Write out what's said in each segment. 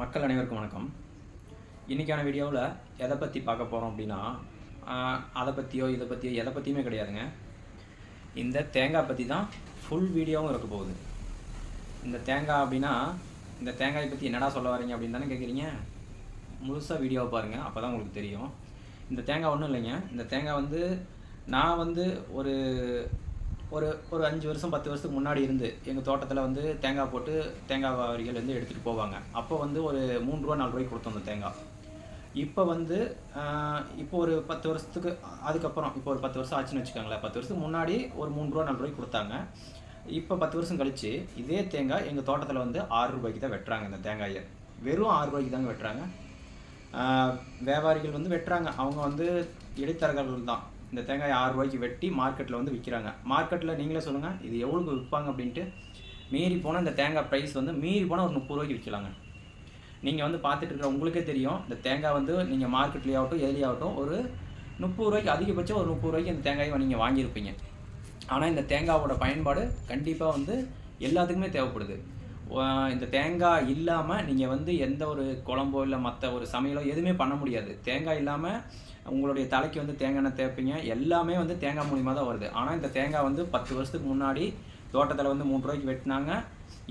மக்கள் அனைவருக்கும் வணக்கம். இன்றைக்கான வீடியோவில் எதை பற்றி பார்க்க போகிறோம் அப்படின்னா அதை பற்றியோ இதை பற்றியோ எதை பற்றியுமே கிடையாதுங்க. இந்த தேங்காய் பற்றி தான் ஃபுல் வீடியோவும் இருக்க போகுது. இந்த தேங்காய் அப்படின்னா இந்த தேங்காயை பற்றி என்னடா சொல்ல வரீங்க அப்படின்னு தானே கேட்குறீங்க முழுசாக வீடியோவை பாருங்கள் அப்போ தான் உங்களுக்கு தெரியும். இந்த தேங்காய் ஒன்றும் இல்லைங்க. இந்த தேங்காய் வந்து நான் வந்து ஒரு ஒரு ஒரு அஞ்சு வருஷம் பத்து வருஷத்துக்கு முன்னாடி இருந்து எங்கள் தோட்டத்தில் வந்து தேங்காய் போட்டு தேங்காய் வியாபாரிகள் வந்து எடுத்துகிட்டு போவாங்க. அப்போ வந்து ஒரு மூணு ரூபா நாலு ரூபாய்க்கு கொடுத்தோம் அந்த தேங்காய் இப்போ வந்து இப்போ ஒரு பத்து வருஷத்துக்கு அதுக்கப்புறம் இப்போ ஒரு பத்து வருஷம் ஆச்சுன்னு வச்சுக்கோங்களேன். பத்து வருஷத்துக்கு முன்னாடி ஒரு மூணு ரூபா நாலு ரூபாய்க்கு கொடுத்தாங்க. இப்போ பத்து வருஷம் கழிச்சு இதே தேங்காய் எங்கள் தோட்டத்தில் வந்து ஆறு ரூபாய்க்கு தான் வெட்டுறாங்க இந்த தேங்காயை. வெறும் ஆறு ரூபாய்க்கு தாங்க வெட்டுறாங்க. வியாபாரிகள் வந்து வெட்டுறாங்க. அவங்க வந்து இடைத்தரகர்கள் தான். இந்த தேங்காயை ஆறு ரூபாய்க்கு வெட்டி மார்க்கெட்டில் வந்து விற்கிறாங்க மார்க்கெட்டில் நீங்களே சொல்லுங்கள் இது எவ்வளோக்கு விற்பாங்க அப்படின்ட்டு. மீறி போனால் இந்த தேங்காய் ப்ரைஸ் வந்து மீறி போனால் ஒரு முப்பது ரூபாய்க்கு விற்கலாங்க. நீங்கள் வந்து பார்த்துட்டு இருக்கிற உங்களுக்கே தெரியும் இந்த தேங்காய் வந்து நீங்கள் மார்க்கெட்லேயே ஆகட்டும் ஒரு முப்பது ரூபாய்க்கு அதிகபட்சம் ஒரு முப்பது ரூபாய்க்கு இந்த தேங்காயை நீங்கள் வாங்கியிருப்பீங்க. ஆனால் இந்த தேங்காவோட பயன்பாடு கண்டிப்பாக வந்து எல்லாத்துக்குமே தேவைப்படுது. இந்த தேங்காய் இல்லாமல் நீங்கள் வந்து எந்த ஒரு குழம்போ இல்லை மற்ற ஒரு சமையலோ எதுவுமே பண்ண முடியாது. தேங்காய் இல்லாமல் உங்களுடைய தலைக்கு வந்து தேங்காய் எண்ணெய் தேய்ப்பீங்க. எல்லாமே வந்து தேங்காய் மூலியமாக தான் வருது. ஆனால் இந்த தேங்காய் வந்து பத்து வருஷத்துக்கு முன்னாடி தோட்டத்தில் வந்து மூணு ரூபாய்க்கு வெட்டினாங்க.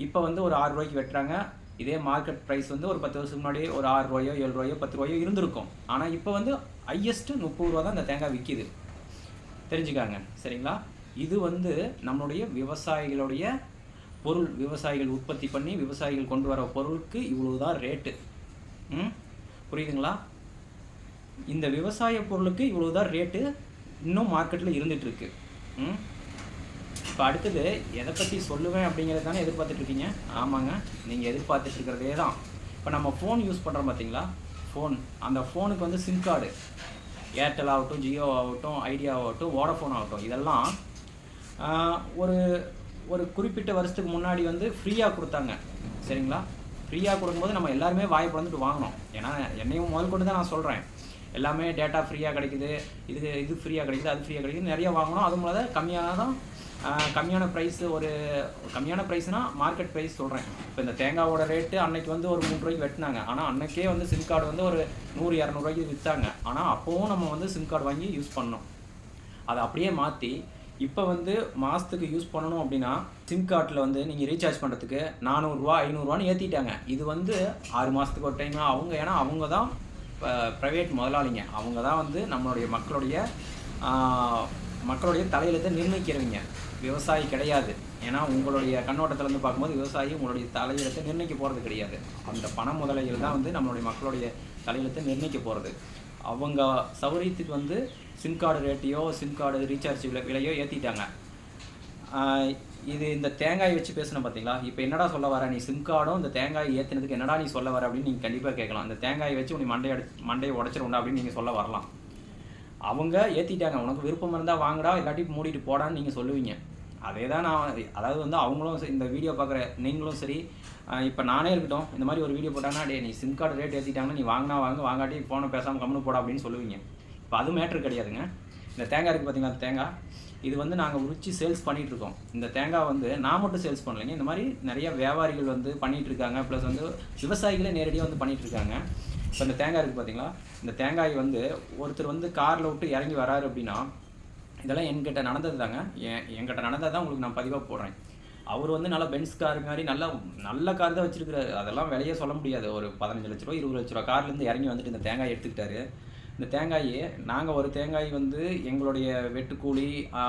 இப்போ வந்து ஒரு ஆறு ரூபாய்க்கு வெட்டுறாங்க. இதே மார்க்கெட் ப்ரைஸ் வந்து ஒரு பத்து வருஷத்துக்கு முன்னாடி ஒரு ஆறு ரூபாயோ ஏழு ரூபாயோ பத்து ரூபாயோ இருந்திருக்கும். ஆனால் இப்போ வந்து ஹையஸ்ட்டு முப்பது ரூபா தான் இந்த தேங்காய் விற்கிது தெரிஞ்சுக்காங்க. சரிங்களா? இது வந்து நம்மளுடைய விவசாயிகளுடைய பொருள் விவசாயிகள் உற்பத்தி பண்ணி விவசாயிகள் கொண்டு வர பொருளுக்கு இவ்வளவுதான் ரேட்டு ம்? புரியுதுங்களா? இந்த விவசாய பொருளுக்கு இவ்வளவுதான் ரேட்டு இன்னும் மார்க்கெட்டில் இருந்துட்டு இருக்கு ம்? இப்போ அடுத்தது எதை பற்றி சொல்லுவேன் அப்படிங்கிறது தானே எதிர்பார்த்துட்டு இருக்கீங்க ஆமாங்க நீங்கள் எதிர்பார்த்துட்டு இருக்கிறதே தான். இப்போ நம்ம ஃபோன் யூஸ் பண்ணுறோம் பார்த்தீங்களா ஃபோன் அந்த ஃபோனுக்கு வந்து சிம் கார்டு ஏர்டெல் ஆகட்டும் ஜியோ ஆகட்டும் ஐடியா ஆகட்டும் வோடஃபோன் ஆகட்டும். இதெல்லாம் ஒரு ஒரு குறிப்பிட்ட வருஷத்துக்கு முன்னாடி வந்து ஃப்ரீயாக கொடுத்தாங்க. சரிங்களா? ஃப்ரீயாக கொடுக்கும்போது நம்ம எல்லாருமே வாய் பிறந்துட்டு வாங்கினோம் ஏன்னா என்னையும் முதல் கொண்டு தான் நான் சொல்கிறேன் எல்லாமே டேட்டா ஃப்ரீயாக கிடைக்குது. இது இது ஃப்ரீயாக கிடைக்குது அது ஃப்ரீயாக கிடைக்குது நிறைய வாங்கணும். அது மூலம் கம்மியாக தான் கம்மியான ப்ரைஸ் ஒரு கம்மியான ப்ரைஸ்னால் மார்க்கெட் ப்ரைஸ் சொல்கிறேன் இப்போ இந்த தேங்காவோட ரேட்டு அன்னைக்கு வந்து ஒரு மூணு ரூபாய்க்கு வெட்டினாங்க. ஆனால் அன்னைக்கே வந்து சிம் கார்டு வந்து ஒரு நூறு இரநூறுவாய்க்கு விற்றாங்க ஆனால் அப்போவும் நம்ம வந்து சிம் கார்டு வாங்கி யூஸ் பண்ணோம். அதை அப்படியே மாற்றி இப்போ வந்து மாதத்துக்கு யூஸ் பண்ணணும் அப்படின்னா சிம் கார்டில் வந்து நீங்கள் ரீசார்ஜ் பண்ணுறதுக்கு நானூறுரூவா ஐநூறுரூவான்னு ஏற்றிட்டாங்க இது வந்து ஆறு மாதத்துக்கு ஒரு டைம் அவங்க ஏன்னா அவங்க தான் ப்ரைவேட் முதலாளிங்க. அவங்க தான் வந்து நம்மளுடைய மக்களுடைய மக்களுடைய தலையெழுத்தை நிர்ணயிக்கிறவங்க. விவசாயி கிடையாது. ஏன்னா உங்களுடைய கண்ணோட்டத்திலேருந்து பார்க்கும்போது விவசாயி உங்களுடைய தலையெழுத்தை நிர்ணயிக்க போகிறது கிடையாது. அந்த பண முதலைகள் தான் வந்து நம்மளுடைய மக்களுடைய தலையெழுத்தை நிர்ணயிக்க போகிறது அவங்க சௌகரியத்துக்கு வந்து சிம் கார்டு ரேட்டையோ சிம் கார்டு ரீசார்ஜ் விலை விலையோ ஏற்றிட்டாங்க இது இந்த தேங்காய் வச்சு பேசணும் பார்த்தீங்களா இப்போ என்னடா சொல்ல வர? நீ சிம் கார்டும் இந்த தேங்காய் ஏற்றுனதுக்கு என்னடா நீ சொல்ல வர அப்படின்னு நீங்கள் கண்டிப்பாக கேட்கலாம். இந்த தேங்காயை வச்சு உனி மண்டையை அடி மண்டையை உடச்சிருண்டா அப்படின்னு நீங்கள் சொல்ல வரலாம். அவங்க ஏற்றிட்டாங்க உனக்கு விருப்பம் இருந்தால் வாங்கடா இல்லாட்டி மூடிட்டு போடான்னு நீங்கள் சொல்லுவீங்க. அதே தான் நான் அதாவது வந்து அவங்களும் சரி, இந்த வீடியோ பார்க்குற நீங்களும் சரி இப்போ நானே இருக்கட்டும் இந்த மாதிரி ஒரு வீடியோ போட்டாங்கன்னா டே நீ சிம் கார்டு ரேட் ஏற்றிட்டாங்கன்னா நீ வாங்கினா வாங்க வாங்காட்டி ஃபோனை பேசாமல் கம்முன்னு போடா அப்படின்னு சொல்லுவீங்க. இப்போ அது மேட்ரு கிடையாதுங்க. இந்த தேங்காய் இருக்குது பார்த்தீங்களா அந்த தேங்காய்? இது வந்து நாங்கள் உரிச்சு சேல்ஸ் பண்ணிகிட்ருக்கோம் இந்த தேங்காய் வந்து நான் மட்டும் சேல்ஸ் பண்ணலைங்க. இந்த மாதிரி நிறைய வியாபாரிகள் வந்து பண்ணிகிட்ருக்காங்க இருக்காங்க. ப்ளஸ் வந்து விவசாயிகளே நேரடியாக வந்து பண்ணிகிட்ருக்காங்க இருக்காங்க. இப்போ இந்த தேங்காய் இருக்குது பார்த்தீங்களா இந்த தேங்காய் வந்து ஒருத்தர் வந்து காரில் விட்டு இறங்கி வராரு அப்படின்னா இதெல்லாம் என்கிட்ட நடந்தது தாங்க என் என்கிட்ட நடந்தது தான் உங்களுக்கு நான் பதிவாக போடுறேன். அவர் வந்து நல்லா பென்ஸ் கார் மாதிரி நல்லா நல்ல கார் தான் வச்சுருக்கிறாரு. அதெல்லாம் விலையே சொல்ல முடியாது. ஒரு பதினஞ்சு லட்ச ரூபா இருபது லட்ச ரூபா கார்லேருந்து இறங்கி வந்துட்டு இந்த தேங்காய் எடுத்துக்கிட்டாரு. இந்த தேங்காயை நாங்கள் ஒரு தேங்காய் வந்து எங்களுடைய வெட்டுக்கூலி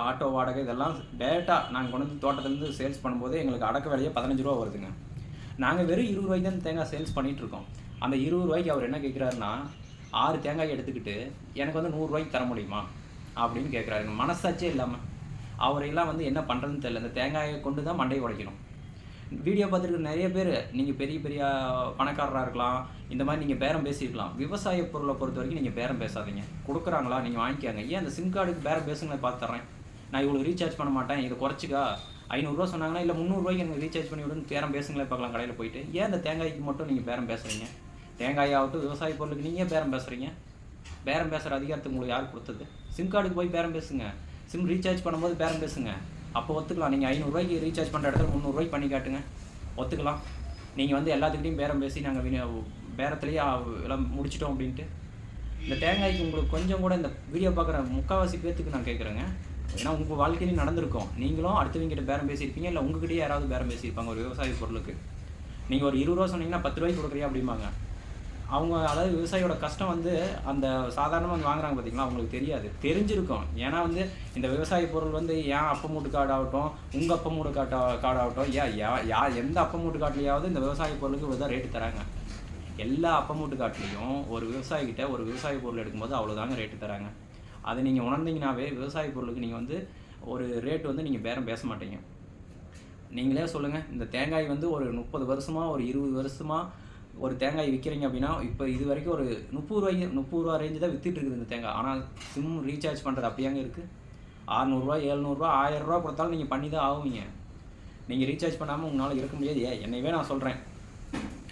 ஆட்டோ வாடகை இதெல்லாம் டேரெக்டாக நாங்கள் கொண்டு வந்து தோட்டத்துலேருந்து சேல்ஸ் பண்ணும்போது எங்களுக்கு அடக்க விலையே பதினஞ்சு ரூபா வருதுங்க. நாங்கள் வெறும் இருபது ரூபாய்க்கு தான் தேங்காய் சேல்ஸ் பண்ணிகிட்ருக்கோம் அந்த இருபது ரூபாய்க்கு அவர் என்ன கேட்குறாருன்னா ஆறு தேங்காய் எடுத்துக்கிட்டு எனக்கு வந்து நூறுரூவாய்க்கு தர முடியுமா? அப்படின்னு கேட்குறாருங்க மனசாச்சே இல்லாமல் அவரையெல்லாம் வந்து என்ன பண்ணுறதுன்னு தெரியல. இந்த தேங்காயை கொண்டு தான் மண்டையை உடைக்கணும். வீடியோ பார்த்துருக்க நிறைய பேர் நீங்கள் பெரிய பெரிய பணக்காரராக இருக்கலாம் இந்த மாதிரி நீங்கள் பேரம் பேசியிருக்கலாம். விவசாய பொருளை பொறுத்த வரைக்கும் நீங்கள் பேரம் பேசாதீங்க. கொடுக்குறாங்களா நீங்கள் வாங்கிக்காங்க. ஏன் அந்த சிம் கார்டுக்கு பேரம் பேசுங்களேன் பார்த்து தரேன் நான் இவ்வளோ ரீசார்ஜ் பண்ண மாட்டேன் இதை குறைச்சிக்கா. ஐநூறுரூவா சொன்னாங்கன்னா இல்லை முந்நூறுரூவாய்க்கு எனக்கு ரீசார்ஜ் பண்ணி விடுன்னு பேரம் பேசுங்களேன் பார்க்கலாம் கடையில் போயிட்டு. ஏன் இந்த தேங்காய்க்கு மட்டும் நீங்கள் பேரம் பேசுகிறீங்க தேங்காய் ஆகட்டும் விவசாய பொருளுக்கு நீங்கள் பேரம் பேசுகிறீங்க பேரம் பேசுகிற அதிகாரத்தை உங்களுக்கு யார் கொடுத்தது? சிம் கார்டுக்கு போய் பேரம் பேசுங்க. சிம் ரீசார்ஜ் பண்ணும்போது பேரம் பேசுங்க. அப்போ ஒத்துக்கலாம். நீங்கள் ஐநூறுரூவாய்க்கு ரீசார்ஜ் பண்ணுற இடத்துல முந்நூறுரூவாய்க்கு பண்ணி காட்டுங்க. ஒத்துக்கலாம். நீங்கள் வந்து எல்லாத்துக்கிட்டையும் பேரம் பேசி நாங்கள் வினி பேரத்துலேயே எல்லாம் முடிச்சிட்டோம் அப்படின்ட்டு. இந்த தேங்காய்க்கு உங்களுக்கு கொஞ்சம் கூட இந்த வீடியோ பார்க்குற முக்கால்வாசி பேர்த்துக்கு நான் கேட்குறேங்க. ஏன்னா உங்கள் வாழ்க்கையிலையும் நடந்திருக்கும். நீங்களும் அடுத்தவங்கிட்ட பேரம் பேசியிருப்பீங்க. இல்லை உங்ககிட்டயே யாராவது பேரம் பேசியிருப்பாங்க ஒரு விவசாய பொருளுக்கு. நீங்கள் ஒரு இருபது ரூபா சொன்னீங்கன்னா பத்து ரூபாய்க்கு கொடுக்குறியா அப்படிம்பாங்க. அவங்க அதாவது விவசாயியோட கஷ்டம் வந்து அந்த சாதாரணமாக வந்து வாங்குறாங்க பார்த்தீங்களா அவங்களுக்கு தெரியாது. தெரிஞ்சிருக்கும். ஏன்னா வந்து இந்த விவசாய பொருள் வந்து ஏன் அப்ப மூட்டு காடு ஆகட்டும் உங்கள் அப்ப மூட்டு காட்டா காடாகட்டும் ஏன் யா எந்த அப்ப மூட்டு காட்டிலையாவது இந்த விவசாய பொருளுக்கு இவ்வளோ ரேட்டு தராங்க. எல்லா அப்ப மூட்டு காட்டிலையும் ஒரு விவசாயிக்கிட்ட ஒரு விவசாய பொருள் எடுக்கும்போது அவ்வளோதாங்க ரேட்டு தராங்க. அதை நீங்கள் உணர்ந்தீங்கனாவே விவசாய பொருளுக்கு நீங்கள் வந்து ஒரு ரேட் வந்து நீங்கள் பேரம் பேச மாட்டீங்க. நீங்களே சொல்லுங்கள் இந்த தேங்காய் வந்து ஒரு முப்பது வருஷமாக ஒரு இருபது வருஷமாக ஒரு தேங்காய் விற்கிறீங்க அப்படின்னா இப்போ இது வரைக்கும் ஒரு முப்பது ரூபாய்க்கு முப்பது ரூபா ரேஞ்சு தான் வித்துட்டு இருக்குது இந்த தேங்காய். ஆனால் சிம் ரீசார்ஜ் பண்ணுறது அப்படியாங்க இருக்குது அறநூறுவா எழுநூறுவா ஆயிரரூவா கொடுத்தாலும் நீங்கள் பண்ணி தான் ஆகுவீங்க நீங்கள் ரீசார்ஜ் பண்ணாமல் உங்களால் இருக்க முடியாது. ஏன் என்னையவே நான் சொல்கிறேன்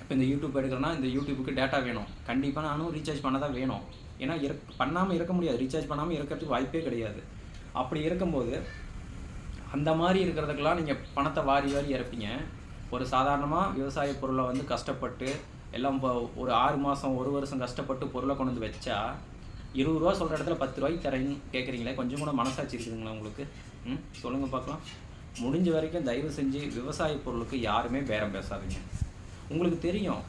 இப்போ இந்த யூடியூப் எடுக்கிறேன்னா இந்த யூடியூபுக்கு டேட்டா வேணும். கண்டிப்பாக நானும் ரீசார்ஜ் பண்ண தான் வேணும். ஏன்னா இருக் பண்ணாமல் இருக்க முடியாது. ரீசார்ஜ் பண்ணாமல் இருக்கிறதுக்கு வாய்ப்பே கிடையாது. அப்படி இருக்கும்போது அந்த மாதிரி இருக்கிறதுக்கெல்லாம் நீங்கள் பணத்தை வாரி வாரி இறப்பீங்க. ஒரு சாதாரணமாக விவசாய பொருளை வந்து கஷ்டப்பட்டு எல்லாம் இப்போ ஒரு ஆறு மாதம் ஒரு வருஷம் கஷ்டப்பட்டு பொருளை கொண்டு வந்து வச்சா இருபது ரூபா சொல்கிற இடத்துல பத்து ரூபாய்க்கு தரேன்னு கேட்குறீங்களே கொஞ்சம் கூட மனசாட்சி இருக்குதுங்களா உங்களுக்கு? ம் சொல்லுங்கள் பார்க்கலாம். முடிஞ்ச வரைக்கும் தயவு செஞ்சு விவசாய பொருளுக்கு யாருமே பேரம் பேசாதீங்க. உங்களுக்கு தெரியும்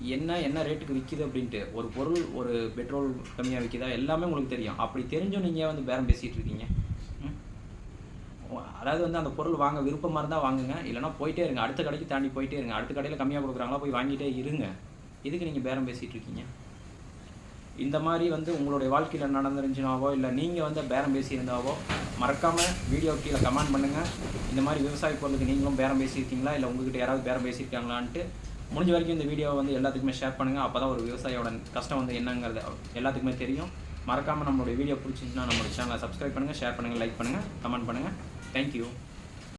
என்ன என்ன ரேட்டுக்கு விற்கிது அப்படின்ட்டு. ஒரு பொருள் ஒரு பெட்ரோல் கம்மியாக விற்கிதா எல்லாமே உங்களுக்கு தெரியும். அப்படி தெரிஞ்சும் நீங்கள் வந்து பேரம் பேசிகிட்டு இருக்கீங்க? அதாவது வந்து அந்த பொருள் வாங்க விருப்பமாக இருந்தால் வாங்குங்க. இல்லைனா போயிட்டே இருங்க. அடுத்த கடைக்கு தாண்டி போயிட்டே இருங்க. அடுத்த கடையில் கம்மியாக கொடுக்குறாங்களா போய் வாங்கிட்டே இருங்க. இதுக்கு நீங்கள் பேரம் பேசிகிட்டு இருக்கீங்க? இந்த மாதிரி வந்து உங்களுடைய வாழ்க்கையில் நடந்துருந்துச்சுனாவோ இல்லை நீங்கள் வந்து பேரம் பேசியிருந்தாவோ மறக்காமல் வீடியோ கீழே கமெண்ட் பண்ணுங்கள் இந்த மாதிரி விவசாய பொருளுக்கு நீங்களும் பேரம் பேசியிருக்கீங்களா இல்லை உங்ககிட்ட யாராவது பேரம் பேசியிருக்காங்களான்ட்டு முடிஞ்ச வரைக்கும் இந்த வீடியோவை வந்து எல்லாத்துக்குமே ஷேர் பண்ணுங்கள் அப்போ தான் ஒரு விவசாயியோட கஷ்டம் வந்து என்னங்கிறது எல்லாத்துக்குமே தெரியும். மறக்காமல் நம்மளுடைய வீடியோ பிடிச்சிருந்துச்சுன்னா நம்மளுடைய சேனலை சப்ஸ்கிரைப் பண்ணுங்கள் ஷேர் பண்ணுங்கள் லைக் பண்ணுங்கள் கமெண்ட் பண்ணுங்கள் தேங்க்யூ